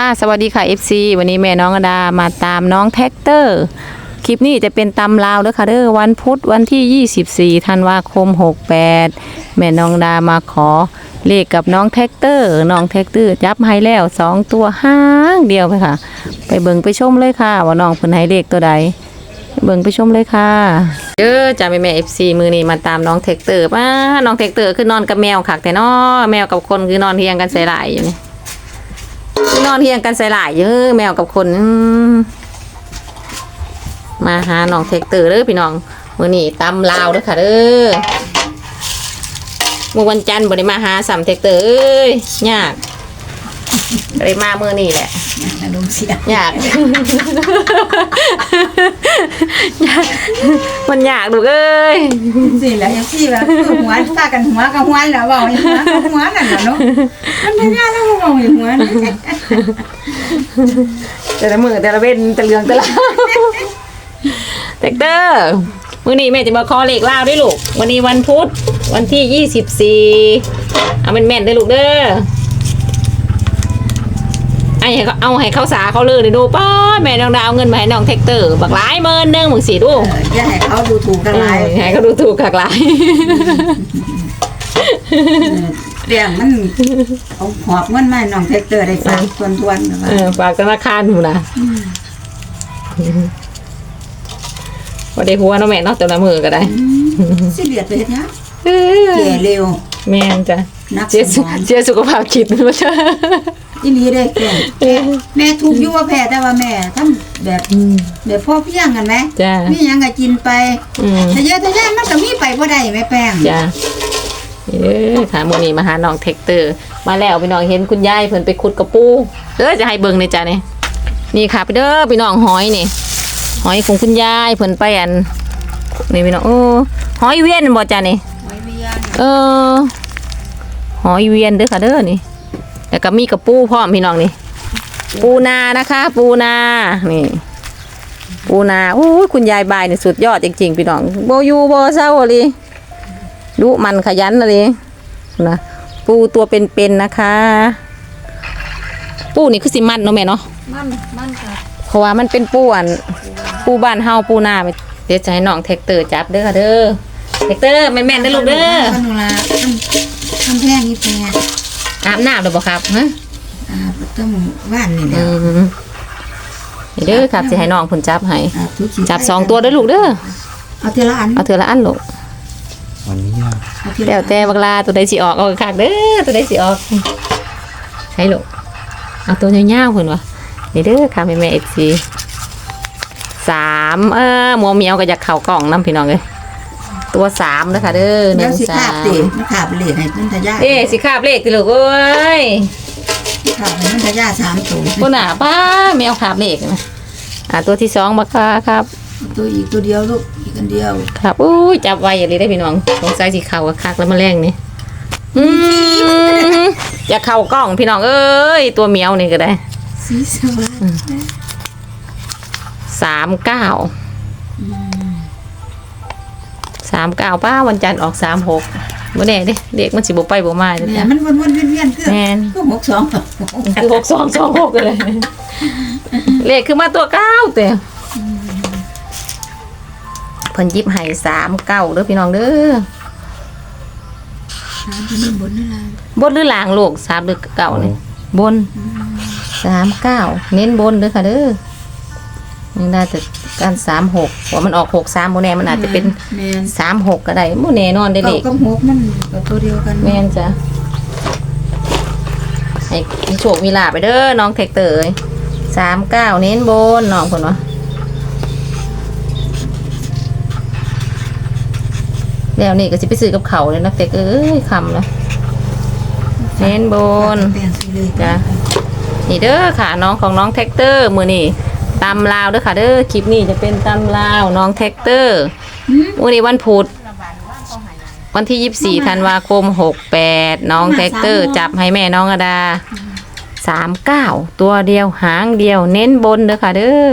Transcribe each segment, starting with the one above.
ค่ะสวัสดีค่ะ FC วันนี้แม่น้องอดามาตามน้องแท็กเตอร์ คลิปนี้จะเป็นตำลาวเด้อค่ะเด้อวันพุธวันที่ 24 ธันวาคม 68 แม่น้องดามาขอเลขกับน้องแท็กเตอร์ น้องแท็กเตอร์จับให้แล้ว 2 ตัวห้างเดียวไปค่ะ ไปเบิ่งไปชมเลยค่ะ ว่าน้องเพิ่นให้เลขตัวใดเบิ่งไปชมเลยค่ะเด้อจ้าแม่แม่ FC มือนี้มาตามน้องแท็กเตอร์มาน้องแท็กเตอร์คือนอนกับแมวคักแต่น้อแมวกับคนคือนอนเทียงกันใส่หลายอยู่นี่ นอนเทียงกันใส่หลายเยอะแมวกับคนมาหาน้องเทคเตอร์เด้อพี่น้องมื้อนี้ตำลาวเด้อค่ะเด้อมือวันจันทร์บ่ได้มาหาสามเทคเตอร์เอ้ยยากได้มามื้อนี้แหละ อารมณ์เสียยากยาก มันยากลูกเอ้ยสิแล้วยังสิว่าคือหัวฟากันหัวกับหัวแล้วเว้าให้หัวกับหัวนั่นน่ะเนาะมันไม่ยากแล้วเว้าให้หัวนี่แต่ละมือแต่ละเว้นแต่เรืองแต่ละเทคเตอร์มื้อนี้แม่จะมาคอเลขลาวด้วยลูก วันนี้วันพุธวันที่ยี่สิบสี่เอาแม่นๆเด้อลูกเด้อไอ้ ให้เขาเอาให้เขาสาเขาเลยนี่ดูป้าดแม่น้องดาวเอาเงินมาให้น้องเทคเตอร์บักหลายหมื่นหนึงมึงสิดูเอออย่าให้เขาดูถูกกันหลายเออให้เขาดูถูกกักหลายเรื่องมันเอาหอบเงินมาให้น้องเทคเตอร์ได้ฝากทวนๆนะว่าเออฝากธนาคารหนูนะว่าได้หัวเนาะแม่เนาะแต่ละมือก็ได้สิเหลียดไปเฮ็ดหยังเออแก่เร็ว แม่นจ้ะนักเสียสสุมองเสียสุขภาพคิดว่าจ้ะ อีหลีได้แก่แม่ทุกข์อยู่ว่าแพ้แต่ว่าแม่ทำแบบแบบพ่อเพียงกันไหมจ้ะมีหยังก็กินไปอืมแต่เยอะแต่แยะมันก็มีไปบ่ได้แม่แป้งจ้ะเออค่ะมื้อนี้มาหาน้องเทคเตอร์ มาแล้วพี่น้องเห็นคุณยายเพิ่นไปขุดกระปูเด้อจะให้เบิ่งในอยจ้ะนี่นี่ค่ะพี่เด้อพี่น้องหอยนี่ หอยของคุณยายเพิ่นไปอันนี่พี่น้องโอ้หอยเวียนบ่จ้ะนี่หอยเวียนเออหอยเวียนเด้อค่ะเด้อนี่ แล้วก็มีกระปูพร้อมพี่น้องนี่ ปูนานะคะ ปูนา นี่ ปูนาโอ้ยคุณยายบายนี่สุดยอดจริงๆพี่น้องโบอยูโบเศร้าเลยดุมันขยันเลยนะปูตัวเป็นๆนะคะ ปูนี่คือสิมันเนาะแม่เนาะมันมันค่ะเพราะว่ามันเป็นปูอันปูบ้านเฮาปูนาไปเดี๋ยวจะให้น้องแท็กเตอร์จับเด้อค่ะเด้อแท็กเตอร์แม่นๆเด้อลูกเด้อ ขนุลาทำทำแพงนี่แพง อาบน้ำหรือเปล่าครับฮะอ่าต้องว่านนี่อืเด้อมนี่เด้อครับสิให้น้องเพุ่นจับให้อ่าทุกสิจับสองตัวเด้อลูกเด้อเอาทีละอันเอาเถือละอันลูกวันนี้ยากเอาทีละแล้วแต่บักลาตัวใดสิออกเอาคักเด้อตัวใดสิออกใช่ลูกเอาตัวยาวๆเพิ่นวะนี่เด้อค่ะแม่แม่เอฟซีสามเออหมัวเหมียวก็อยากเข่ากล่องน้ำพี่น้องเลย ตัวสามเด้อค่ะเด้อหเดี๋นึ่ยวงสิสาขาบมติมันขาบเหล็กให้มันทะยาเอ๊ะสิคาบเลขติลูกเอ้ยขาบให้มันทะยาสามตัวคนหนาป้าแมวคาบเลขนะอ่าตัวที่สองบักลาครับ ตัวอีกตัวเดียวลูกอีกอันเดียวครับอุ้ยจับไว้อย่างนี้ได้พี่น้องสงสัยสีขาวกับคักแล้วมาแรงนี่อืมอย่าเข้ากล้องพี่น้องเอ้ยตัวเหมียวนี่ก็ได้สีสวัสดิ์สามเก้า สามเก้าป้าวันจันทร์ออกสามหกบ่แน่เด้เด็กมันสิบ่ไปบ่มาเด้อเนี่ยจ้ะมันวนๆเวียนๆคือแม่นคือหกสองคือหกสองสองหกเลย เลขคือมาตัวเก้าเต้เพิ่นหยิบให้สามเก้าเด้อพี่น้องเด้อสามตัวนี้บนนั่นล่ะบนหรือล่างลูกสามหรือเก้านี่บนสามเก้าเน้นบนเด้อค่ะเด้อ ยังได้แต่การสามหกว่ามันออกหกสามโมแน่มันอาจจะเป็นแม่นสามหกก็ได้โมแน่นอนได้เลเก้าขกับหกมันก็ตัวเดียวกันแม่นจ้ะให้มีโชคมีลาภไปเด้อน้องเทคเตอร์เอ้ยสามเก้าเน้นบนน้องคนวะแล้วนี่ก็สิไปซื้อกับเขาวเลยนะเต็กเอ้ยคำละเน้นบนแปลงสีเลยจ้ะ นี่เด้อค่ะน้องของน้องแท็กเตอร์มือนี่ ตำลาวเด้อค่ะเด้อคลิปนี้จะเป็นตำลาวน้องแท็กเตอร์มือนี้วันพุธวันที่ 24ธันวาคม 68 น้องแท็กเตอร์ จับให้แม่น้องอดา 39 ตัวเดียวหางเดียวเน้นบนเด้อค่ะเด้อ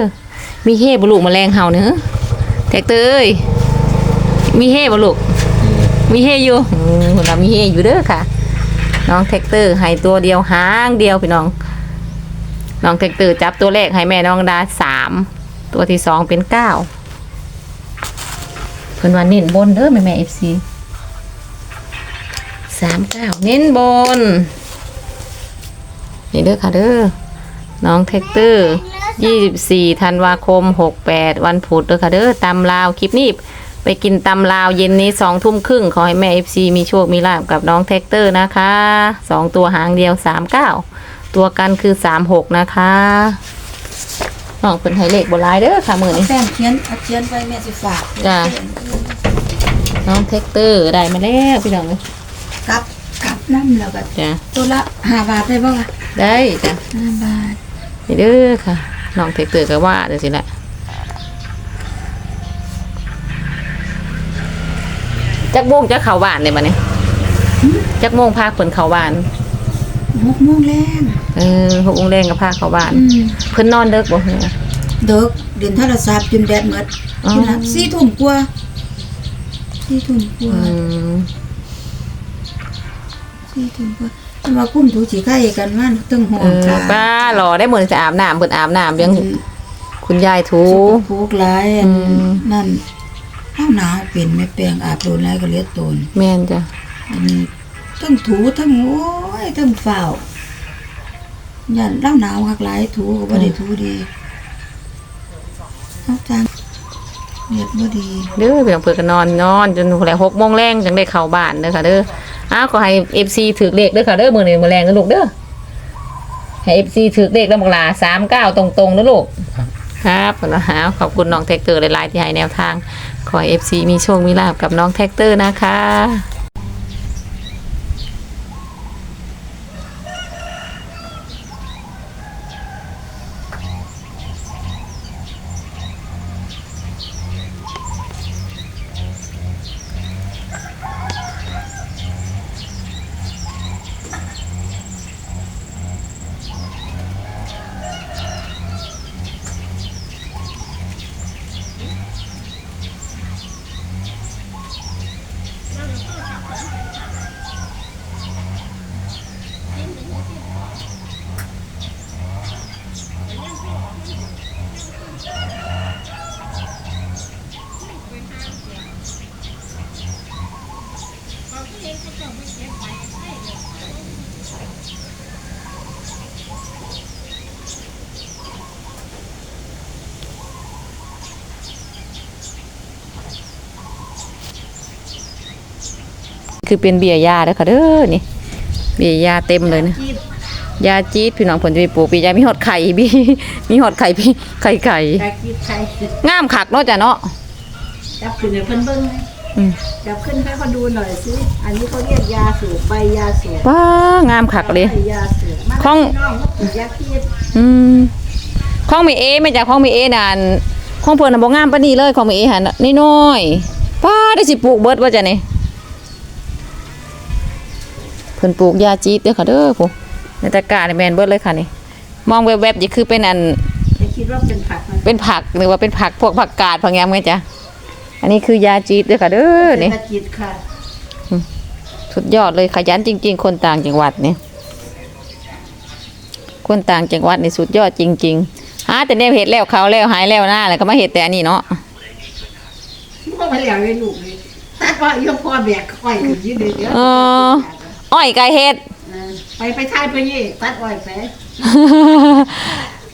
มีเฮ่บลูกแมลงเห่าเนื้อะแท็กเตอร์เอ้ยมีเฮ่บลูกมีเฮ่อยู่อืมคนเรามีเฮ่อยู่เด้อค่ะ น้องแท็กเตอร์ให้ตัวเดียวหางเดียวพี่น้อง น้องแท็กเตอร์จับตัวเลขให้แม่น้องดาสามตัวที่สองเป็นเก้าเพิ่นว่าเน้นบนเด้อแม่แม่เอฟซีสามเก้าเน้นบนนี่เด้อค่ะเด้อน้องแท็กเตอร์ยี่สิบสี่ธันวาคมหกแปดวันพุธเด้อค่ะเด้อตำลาวคลิปนี้ไปกินตำลาวเย็นนี้สองทุ่มครึ่งขอให้แม่เอฟซีมีโชคมีลาบกับน้องแท็กเตอร์นะคะสองตัวหางเดียวสามเก้า ตัวกันคือสามหกนะคะน้องเป็นไฮเลขบนลายเด้อค่ะมือนี้แป้งเขียนเอาเขียนไปแม่สิฝากจ้ะน้องแท็กเตอร์ได้มาแล้วพี่น้องเอ้ยกับกับน้ำแล้วก็จ้ะตัวละห้าบาทได้บ่คะได้จ้ะห้าบาทนี่เด้อค่ะน้องแท็กเตอร์ก็ว่าเดี๋ยวสิแหละจักโมงจะเข้าบ้านเนี่ยบัดนี้จักโมงพาเพิ่นเข้าบ้าน หกโมงแรงเออหกโมงแรงก็พาเข้าบ้าน อืมเพิ่นนอนเด็กบ่เฮียเด็กเดินโทรศัพท์จนแบตหมดอ๋อนี่ล่ะสี่ทุ่มกว่าสี่ทุ่มกว่า อืมสี่ทุ่มกว่าแต่ว่าคุ้มถูสีไข่กันว่าตึงห้อเองอค่ะป้ารอได้เหมือนจะอาบน้ำเพิ่นอาบน้ำยังคุณยายถูผูกหลายอันอืม นั่นข้าวหนาวเป็นไม่แปลงอาบโดนแล้วก็เลียดตนแม่นจ้ะอันนี้ ทั้งถูทั้งโอ้ยทั้งเฝ้ายันเล่าหนาวคักหลายถูก็บ่ได้ถูดีเอาจังเลียดบ่ดีเด้อเพียงเพิ่นก็นอนนอนจนแหละหกโมงแรงจังได้เข้าบ้านเด้อค่ะเด้ออ้าวก็ให้ FC ถือเลขเด้อค่ะเด้อมื้อนี้มื้อแรงนะลูกเด้อให้ FC ถือเลขแล้วบักหลา39ตรงๆนะลูกครับเพิ่นว่าหาขอบคุณน้องแท็กเตอร์หลายๆที่ให้แนวทาง ขอให้ FC มีโชคมีลาบกับน้องแท็กเตอร์นะคะ คือเป็นเบียร์ยาเด้อค่ะเด้อนี่ เบียร์ยาเต็มเลยนะยาจี๊ดพี่น้องผลจะไปปลูกเบียร์ยามีหอดไข่บีมีหอดไข่พี่ไข่ไข่ตะกี้ใครงามคักเนาะจ้ะเนาะจับขึ้นให้เพิ่นเบิ่งอืมจับขึ้นให้เขาดูหน่อยสิอันนี้เขาเรียกยาสูบใบยาสูบว้างามคักเลยใบยาสูบมาของน้องเขาปลูกยาพิษอืมของมีเอไม่จากของมีเอนานของเพิ่นน่ะบ่งามปานนี้เลยของมีเอหันนี่น้อยๆป้าได้สิปลูกเบิดว่าจ้ะนี่เพิ่นปลูกยาจี๊ดเด้อค่ะเด้อผู้ในตะกร้านี่แม่นเบิดเลยค่ะนี่ มองแวบๆนี่คือเป็นอันจะคิดว่าเป็นผักมันเป็นผักหรือว่าเป็นผักพวกผักกาดผักแยมไงจ๊ะอันนี้คือยาจี๊ดเด้อค่ะเด้อนี่ตะกิดค่ะสุดยอดเลยขยันจริง ๆ คนต่างจังหวัดนี่คนต่างจังหวัดนี่สุดยอดจริงๆหาแต่เนี่ยเห็ดแล้วเขาแล้วหายแล้วหน้าแล้วก็มาเห็ดแต่อันนี้เนาะพ่อมาแล้วให้ลูกเลยถ้าก็ยกพ่อแบกอ้อยขึ้นยืนเดี๋ยวเอออ้อยไก่เห็ดไปไปทายไปยี่ตัดอ้อยไป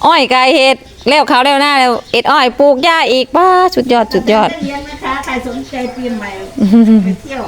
อ้อยไก่เห็ดแล้วเขาแล้วหน้าแล้วเอ็ดอ้อยปลูกหญ้าอีกป้าสุดยอดสุดยอด เรียนนะคะใครสนใจปีใหม่ไปเที่ยว